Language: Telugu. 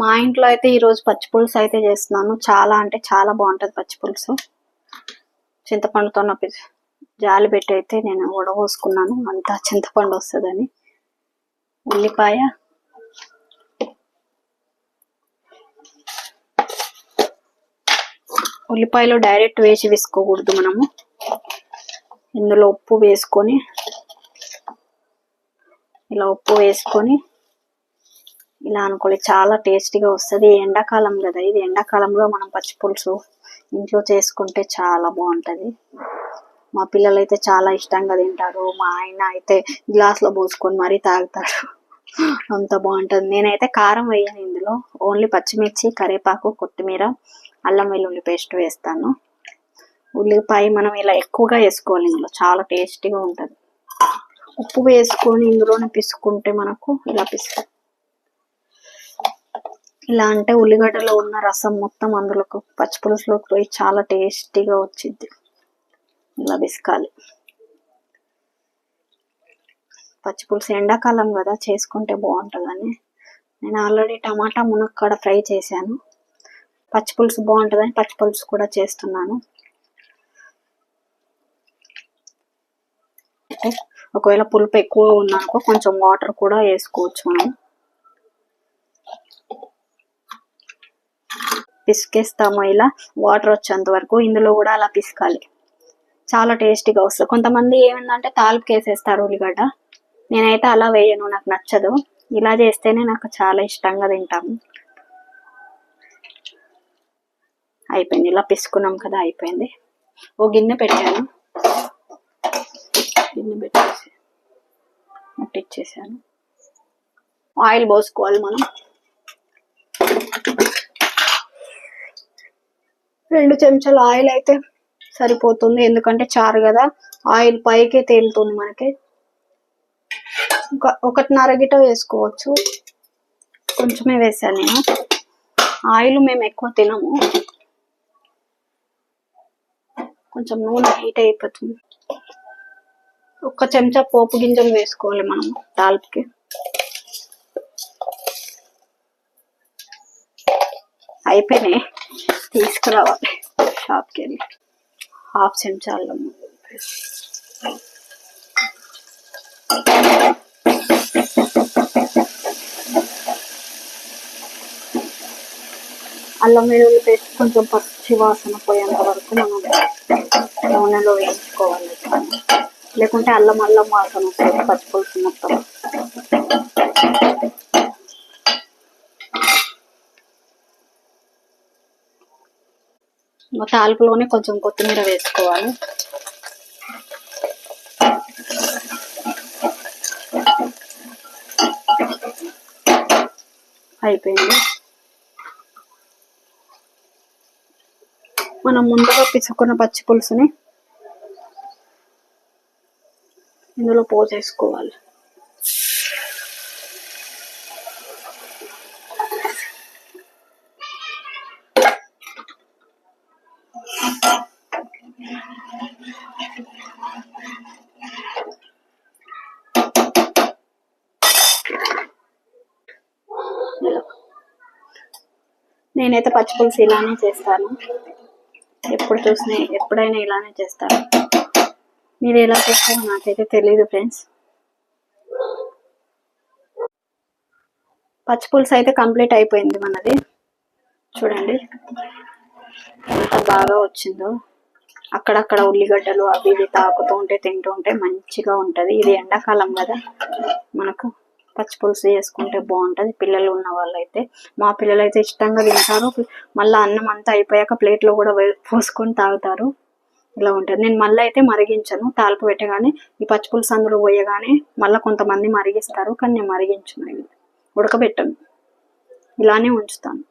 మా ఇంట్లో అయితే ఈరోజు పచ్చి పులుసు అయితే చేస్తున్నాను. చాలా అంటే చాలా బాగుంటుంది పచ్చి పులుసు. చింతపండుతో నా జాలి పెట్టి అయితే నేను ఉడబోసుకున్నాను. అంతా చింతపండు వస్తుందని. ఉల్లిపాయ. ఉల్లిపాయలు డైరెక్ట్ వేసి వేసుకోకూడదు మనము. ఇందులో ఉప్పు వేసుకొని ఇలా ఉప్పు వేసుకొని ఇలా అనుకోలేదు చాలా టేస్టీగా వస్తుంది. ఎండాకాలం కదా ఇది ఎండాకాలంలో మనం పచ్చి పులుసు ఇంట్లో చేసుకుంటే చాలా బాగుంటుంది. మా పిల్లలు అయితే చాలా ఇష్టంగా తింటారు. మా ఆయన అయితే గ్లాస్లో పోసుకొని మరీ తాగుతారు. అంత బాగుంటుంది. నేనైతే కారం వేయను ఇందులో. ఓన్లీ పచ్చిమిర్చి కరివేపాకు కొత్తిమీర అల్లం వెల్లుల్లి పేస్ట్ వేస్తాను. ఉల్లిపాయ మనం ఇలా ఎక్కువగా వేసుకోవాలి ఇందులో. చాలా టేస్టీగా ఉంటుంది. ఉప్పు వేసుకొని ఇందులోనే పిసుకుంటే మనకు ఇలా పిసుకు ఇలా అంటే ఉల్లిగడ్డలో ఉన్న రసం మొత్తం అందులోకి పచ్చిపులుసులోకి పోయి చాలా టేస్టీగా వచ్చింది ఇలా విసుకాలి పచ్చి పులుసు ఎండాకాలం కదా చేసుకుంటే బాగుంటుందని. నేను ఆల్రెడీ టమాటా మునక్కడ ఫ్రై చేశాను. పచ్చిపులుసు బాగుంటుందని పచ్చి పులుసు కూడా చేస్తున్నాను. ఒకవేళ పులుపు ఎక్కువ ఉందనుకో కొంచెం వాటర్ కూడా వేసుకోవచ్చు మనం. పిసికేస్తామో ఇలా వాటర్ వచ్చేంత వరకు ఇందులో కూడా అలా పిసకాలి. చాలా టేస్టీగా వస్తుంది. కొంతమంది ఏమిందంటే తాలిపు వేసేస్తారు ఉల్లిగడ్డ. నేనైతే అలా వేయను నాకు నచ్చదు. ఇలా చేస్తేనే నాకు చాలా ఇష్టంగా తింటాము. అయిపోయింది. ఇలా పిసుకున్నాం కదా అయిపోయింది. ఓ గిన్నె పెట్టాను. గిన్నె పెట్టేసి ముట్టిచ్చేసాను ఆయిల్ పోసుకోవాలి మనం. రెండు చెంచాల ఆయిల్ అయితే సరిపోతుంది. ఎందుకంటే చారు కదా ఆయిల్ పైకే తేలుతుంది మనకి. ఒక ఒకటిన్నర గిట వేసుకోవచ్చు. కొంచెమే వేసాను నేను. ఆయిల్ మేము ఎక్కువ తినము. కొంచెం నూనె హీట్ అయిపోతుంది. ఒక చెంచా పోపు గింజలు వేసుకోవాలి మనం తాలిపుకి అయిపోయినాయి. తీసుకురావాలి. షాప్కి వెళ్ళి. హాఫ్ చెంచా అల్లం అల్లం వెల్లుల్లి పేస్ట్ కొంచెం పచ్చి వాసన పోయేంత వరకు మనం నూనెలో వేయించుకోవాలి. లేకుంటే అల్లం అల్లం వాసన వస్తుంది పచ్చి మొత్తం. ఇంకా కొంచెం కొత్తిమీర వేసుకోవాలి. అయిపోయింది. మనం ముందుగా పిసుకున్న పచ్చి పులుసుని ఇందులో పోసేసుకోవాలి. నేనైతే పచ్చి పులుసు ఇలానే చేస్తాను. ఎప్పుడు చూసిన ఎప్పుడైనా ఇలానే చేస్తాను. మీరు ఎలా చేస్తారో నాకైతే తెలియదు ఫ్రెండ్స్. పచ్చి పులుసు అయితే కంప్లీట్ అయిపోయింది మనది. చూడండి. ఎంత బాగా వచ్చిందో. అక్కడక్కడ ఉల్లిగడ్డలు అవి ఇవి తాకుతూ ఉంటే తింటూ ఉంటే మంచిగా ఉంటది. ఇది ఎండాకాలం కదా మనకు. పచ్చి పులుసు చేసుకుంటే బాగుంటది. పిల్లలు ఉన్న వాళ్ళైతే. మా పిల్లలు అయితే ఇష్టంగా తింటారు. మళ్ళీ అన్నం అంతా అయిపోయాక ప్లేట్లో కూడా పోసుకొని తాగుతారు. ఇలా ఉంటుంది. నేను మళ్ళీ అయితే మరిగించను. తాలిపు పెట్టగానే ఈ పచ్చి పులుసు అందులో పోయగానే మళ్ళీ కొంతమంది మరిగిస్తారు. కానీ నేను మరిగించను. ఉడకబెట్టను. ఇలానే ఉంచుతాను.